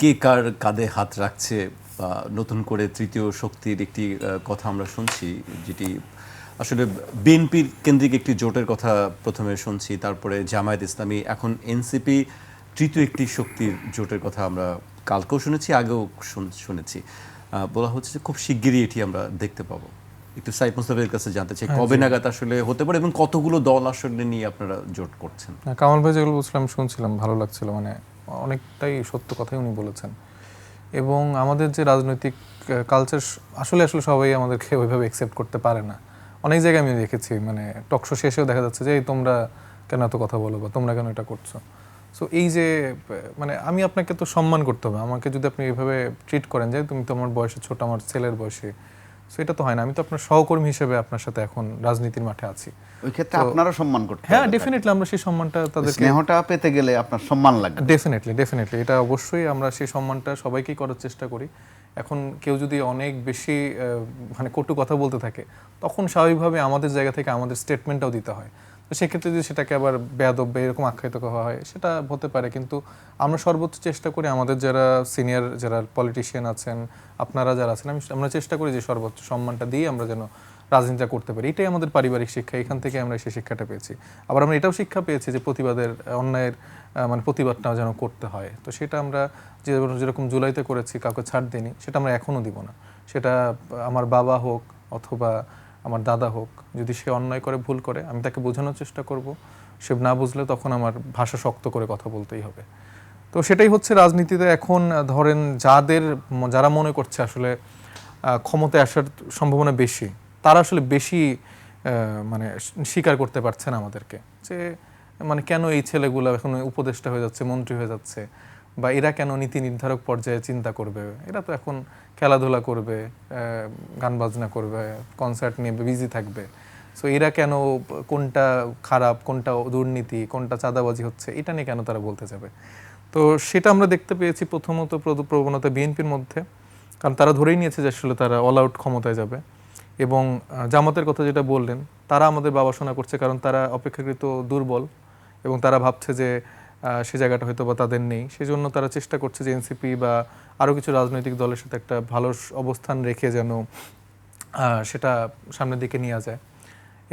কে কার কাঁধে হাত রাখছে বা নতুন করে তৃতীয় শক্তির একটি কথা আমরা শুনছি যেটি আসলে বিএনপির কেন্দ্রিক একটি জোটের কথা প্রথমে শুনছি তারপরে জামায়াত ইসলামী এখন এনসিপি তৃতীয় একটি শক্তির জোটের কথা আমরা কালকেও শুনেছি আগেও শুনেছি। বলা হচ্ছে যে খুব শিগগিরই এটি আমরা দেখতে পাবো। একটু সাইফ মুস্তাফের কাছে জানতে চাই কবে নাগাদ আসলে হতে পারে এবং কতগুলো দল আসলে নিয়ে আপনারা জোট করছেন? কামাল ভাই যেগুলো বলছিলাম শুনছিলাম ভালো লাগছিল মানে অনেকটাই সত্য কথাই উনি বলেছেন। এবং আমাদের যে রাজনৈতিক কালচার আসলে আসলে সবাই আমাদেরকে ওইভাবে একসেপ্ট করতে পারে না। অনেক জায়গায় আমি দেখেছি মানে টকশো শেষেও দেখা যাচ্ছে যে, এই তোমরা কেন এত কথা বলো বা তোমরা কেন এটা করছ? সো এই যে মানে আমি আপনাকে তো সম্মান করতে হবে। আমাকে যদি আপনি এইভাবে ট্রিট করেন যে, তুমি তো আমার বয়সে ছোট, আমার ছেলের বয়সে সো এটা তো হয় না। আমি তো আপনার সহকর্মী হিসেবে আপনার সাথে এখন রাজনীতির মাঠে আছি। ওই ক্ষেত্রে আপনারা সম্মান করতে হ্যাঁ। ডেফিনেটলি আমরা সেই সম্মানটা তাদেরকে স্নেহটা পেতে গেলে আপনার সম্মান লাগবে। ডেফিনেটলি ডেফিনেটলি এটা অবশ্যই আমরা সেই সম্মানটা সবাইকেই করার চেষ্টা করি। এখন কেউ যদি অনেক বেশি মানে কটু কথা বলতে থাকে তখন স্বাভাবিকভাবে আমাদের জায়গা থেকে আমাদের স্টেটমেন্টটাও দিতে হয়। সেক্ষেত্রে যদি সেটাকে আবার বেয়াদব বা এরকম আখ্যায়িত করা হয়, সেটা হতে পারে। কিন্তু আমরা সর্বোচ্চ চেষ্টা করি আমাদের যারা সিনিয়র যারা পলিটিশিয়ান আছেন, আপনারা যারা আছেন, আমি আমরা চেষ্টা করি যে সর্বোচ্চ সম্মানটা দিয়ে আমরা যেন রাজনীতিটা করতে পারি। এটাই আমাদের পারিবারিক শিক্ষা, এখান থেকে আমরা সেই শিক্ষাটা পেয়েছি। আবার আমরা এটাও শিক্ষা পেয়েছি যে প্রতিবাদের অন্যায়ের মানে প্রতিবাদটা যেন করতে হয়। তো সেটা আমরা যে যেরকম জুলাইতে করেছি, কাউকে ছাড় দিইনি, সেটা আমরা এখনও দিব না। সেটা আমার বাবা হোক অথবা আমার দাদা হোক, যদি সে অন্যায় করে, ভুল করে, আমি তাকে বোঝানোর চেষ্টা করব। সে না বুঝলে তখন আমার ভাষা শক্ত করে কথা বলতেই হবে। তো সেটাই হচ্ছে রাজনীতিতে এখন ধরেন যাদের যারা মনে করছে আসলে ক্ষমতায় আসার সম্ভাবনা বেশি, তারা আসলে বেশি মানে স্বীকার করতে পারছে না আমাদেরকে। যে মানে কেন এই ছেলেগুলো এখন উপদেষ্টা হয়ে যাচ্ছে, মন্ত্রী হয়ে যাচ্ছে? বা এরা কেন নীতি নির্ধারক পর্যায়ে চিন্তা করবে? এরা তো এখন খেলাধুলা করবে গান বাজনা করবে কনসার্ট নিয়ে বিজি থাকবে। সো এরা কেন কোনটা খারাপ, কোনটা দুর্নীতি, কোনটা চাঁদাবাজি হচ্ছে, এটা নিয়ে কেন তারা বলতে যাবে? তো সেটা আমরা দেখতে পেয়েছি প্রথমত প্রবণতা বিএনপির মধ্যে। কারণ তারা ধরেই নিয়েছে যে আসলে তারা অল আউট ক্ষমতায় যাবে। এবং জামাতের কথা যেটা বললেন, তারা আমাদের বাবা শোনা করছে কারণ তারা অপেক্ষাকৃত দুর্বল এবং তারা ভাবছে যে সে জায়গাটা হয়তো বা তাদের নেই। সেই জন্য তারা চেষ্টা করছে যে এনসিপি বা আরও কিছু রাজনৈতিক দলের সাথে একটা ভালো অবস্থান রেখে যেন সেটা সামনের দিকে নিয়ে যায়।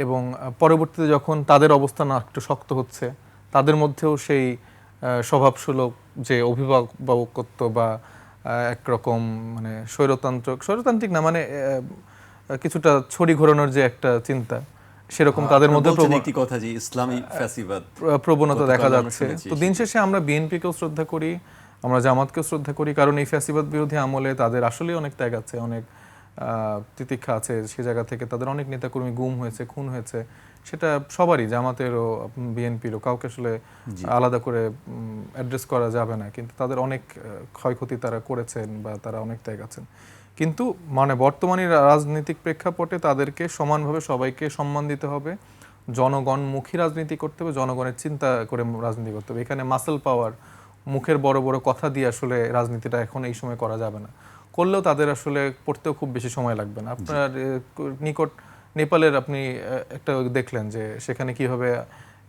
এবং পরবর্তীতে যখন তাদের অবস্থান একটু শক্ত হচ্ছে, তাদের মধ্যেও সেই স্বভাবসুলভ যে অভিভাবকত্ব বা একরকম মানে স্বৈরতান্ত্রিক স্বৈরতান্ত্রিক না মানে কিছুটা ছড়ি ঘোরানোর যে একটা চিন্তা সেরকম তাদের মধ্যে একটি কথা যে ইসলামী ফ্যাসিবাদ প্রবণতা দেখা যাচ্ছে। তো দিন শেষে আমরা বিএনপিকেও শ্রদ্ধা করি আমরা জামাতকেও শ্রদ্ধা করি কারণ এই ফ্যাসিবাদ বিরোধী আমলে তাদের আসলেই অনেক ত্যাগ আছে অনেক তিতিক্ষা আছে সে জায়গা থেকে। তাদের অনেক নেতাকর্মী গুম হয়েছে খুন হয়েছে সেটা সবারই জামাতেরও বিএনপিরও কাউকে আসলে আলাদা করে অ্যাড্রেস করা যাবে না। কিন্তু তাদের অনেক ক্ষয়ক্ষতি তারা করেছেন বা তারা অনেক ত্যাগ আছেন। কিন্তু মানে বর্তমানে রাজনৈতিক প্রেক্ষাপটে তাদেরকে সমানভাবে সবাইকে সম্মান দিতে হবে। জনগণমুখী রাজনীতি করতে হবে জনগণের চিন্তা করে রাজনীতি করতে হবে। এখানে মাসেল পাওয়ার মুখের বড় বড় কথা দিয়ে আসলে রাজনীতিটা এখন এই সময় করা যাবে না। করলেও তাদের আসলে পড়তেও খুব বেশি সময় লাগবে না। আপনার নিকট নেপালের আপনি একটা দেখলেন যে সেখানে কীভাবে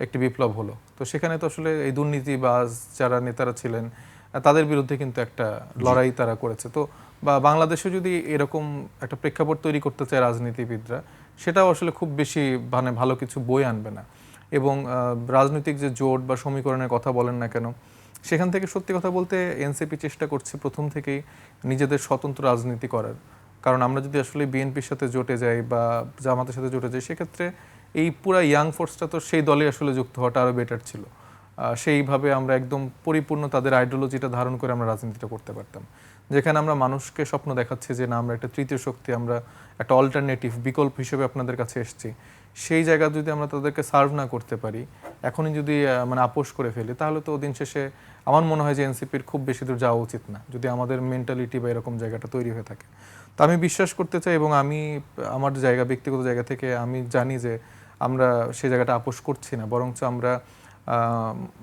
একটি বিপ্লব হলো। তো সেখানে তো আসলে এই দুর্নীতিবাজ যারা নেতারা ছিলেন তাদের বিরুদ্ধে কিন্তু একটা লড়াই তারা করেছে। তো বা বাংলাদেশে যদি এরকম একটা প্রেক্ষাপট তৈরি করতে চায় রাজনীতিবিদরা সেটাও আসলে খুব বেশি মানে ভালো কিছু বই আনবে না। এবং রাজনৈতিক যে জোট বা সমীকরণের কথা বলেন না কেন সেখান থেকে সত্যি কথা বলতে এনসিপি চেষ্টা করছে প্রথম থেকেই নিজেদের স্বতন্ত্র রাজনীতি করার। কারণ আমরা যদি আসলে বিএনপির সাথে জোটে যাই বা জামাতের সাথে জোটে যাই সেক্ষেত্রে এই পুরা ইয়াং ফোর্সটা তো সেই দলে আসলে যুক্ত হওয়াটা আরও বেটার ছিল। সেইভাবে আমরা একদম পরিপূর্ণ তাদের আইডিওলজিটা ধারণ করে আমরা রাজনীতিটা করতে পারতাম। যেখানে আমরা মানুষকে স্বপ্ন দেখাচ্ছি যে না, আমরা একটা তৃতীয় শক্তি, আমরা একটা অল্টারনেটিভ বিকল্প হিসেবে আপনাদের কাছে এসেছি। সেই জায়গা যদি আমরা তাদেরকে সার্ভ না করতে পারি, এখনই যদি মানে আপোষ করে ফেলি, তাহলে তো দিন শেষে আমার মনে হয় যে এনসিপির খুব বেশি দূর যাওয়া উচিত না, যদি আমাদের মেন্টালিটি বা এরকম জায়গাটা তৈরি হয়ে থাকে। তো আমি বিশ্বাস করতে চাই এবং আমি, আমার জায়গা, ব্যক্তিগত জায়গা থেকে আমি জানি যে আমরা সেই জায়গাটা আপোষ করছি না, বরঞ্চ আমরা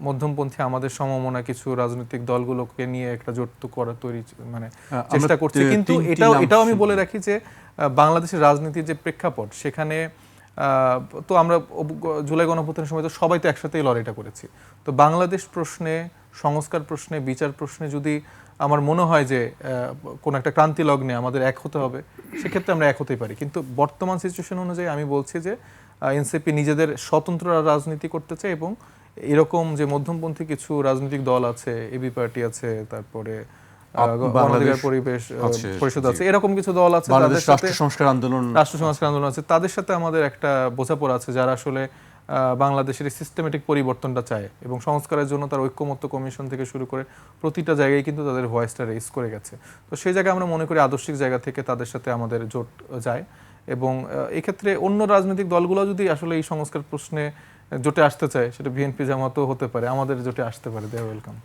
মধ্যমপন্থী আমাদের সমমনা কিছু রাজনৈতিক দলগুলোকে নিয়ে একটা জোট তো করা তৈরি মানে চেষ্টা করছি। কিন্তু এটাও এটাও আমি বলে রাখি যে বাংলাদেশের রাজনীতির যে প্রেক্ষাপট সেখানে তো আমরা জুলাই গণপ্রথানের সময় তো সবাই তো একসাথেই লড়াইটা করেছি। তো বাংলাদেশ প্রশ্নে সংস্কার প্রশ্নে বিচার প্রশ্নে যদি আমার মনে হয় যে কোনো একটা ক্রান্তি লগ্নে আমাদের এক হতে হবে সেক্ষেত্রে আমরা এক হতেই পারি। কিন্তু বর্তমান সিচুয়েশন অনুযায়ী আমি বলছি যে এনসিপি নিজেদের স্বতন্ত্র রাজনীতি করতে চায় এবং এরকম যে মধ্যমপন্থী কিছু রাজনৈতিক দল আছে এবি পার্টি আছে তারপরে আহ, আপ- গণ- বাংলাদেশ গণঅধিকার পরিবেশ পরিষদ আছে এরকম কিছু দল আছে তাদের সাথে সংস্কার আন্দোলন রাষ্ট্র সংস্কার আন্দোলন আছে তাদের সাথে আমাদের একটা বোঝাপড়া আছে যারা আসলে বাংলাদেশের সিস্টেমেটিক পরিবর্তনটা চায় এবং সংস্কারের জন্য তার ঐক্যমত্য কমিশন থেকে শুরু করে প্রতিটা জায়গায় কিন্তু তাদের ভয়েসটা রেজ করে গেছে। তো সেই জায়গায় আমরা মনে করি আদর্শিক জায়গা থেকে তাদের সাথে আমাদের জোট যায় এবং এক্ষেত্রে অন্য রাজনৈতিক দলগুলো যদি আসলে এই সংস্কার প্রশ্নে জোটে আসতে চায় সেটা বিএনপি জামাতও হতে পারে আমাদের জোটে আসতে পারে দে ওয়েলকাম